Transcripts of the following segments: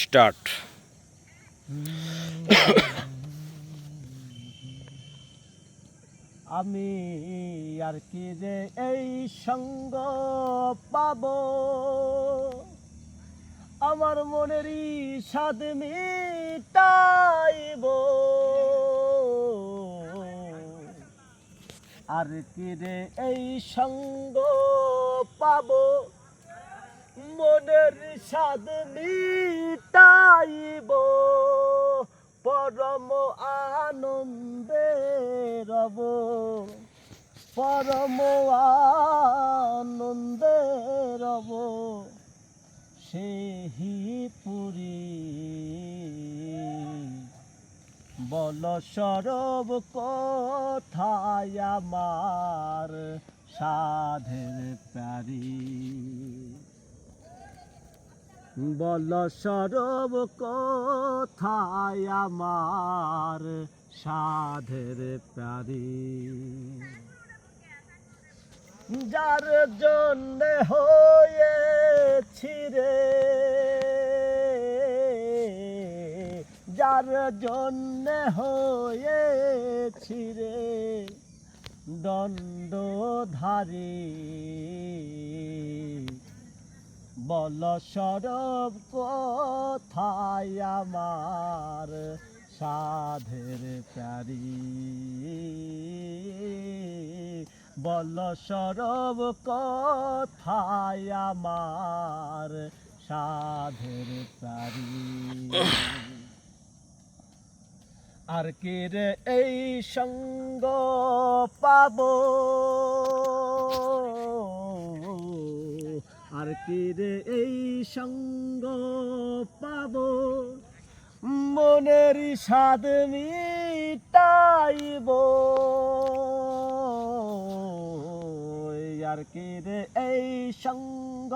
Start. আমি আর কি রে এই সঙ্গ পাব? আমার মনেরই স্বাদ মিটাইব। আর কি রে এই সঙ্গ পাব? মনের স্বাদ মিটাইব পরম আনন্দে রব। পরম আনন্দে রব। সেহি পুরী। বল সরব কথায় আমার সাধের প্যারি। বল সরব কথায় আমার সাধের প্যারি যার জন্য হয়েছি রে, যার জন্য হয়েছি রে, দণ্ডধারী। বল সরব কথায় আমার সাধের প্যারি? বল সরব কথায় আমার সাধের প্যারি? আর কে এই সঙ্গ পাবো? আর কি রে এই সঙ্গ পাব। মনের স্বাদ মিটাইব। আর কি রে এই সঙ্গ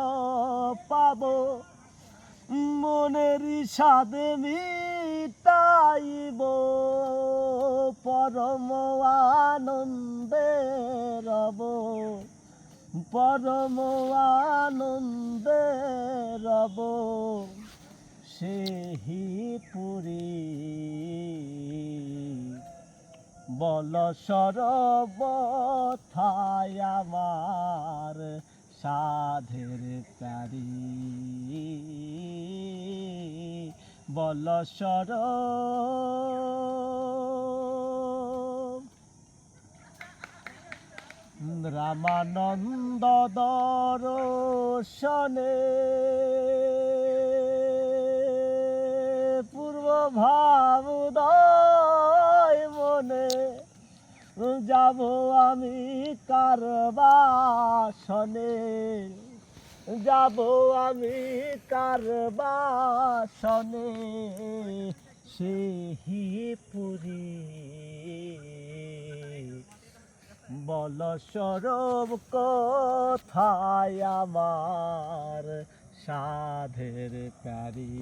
পাব। মনের স্বাদ মিটাইব। পরম আনন্দে রব। পরম আনন্দে রব সেহি পুরী। বল সরব থায় আমার সাধের প্যারি। বল সরব রামানন্দ দর্শনে পূর্ব ভাবদয় মনে যাব আমি কারবাসনে। যাব আমি কারবাসনে সেহি পুরী বল সরব কথায় আমার সাধের প্যারি।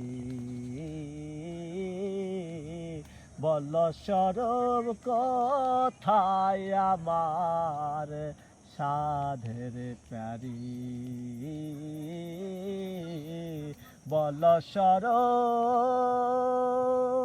বল সরব কথায় আমার সাধের প্যারি। বল সরব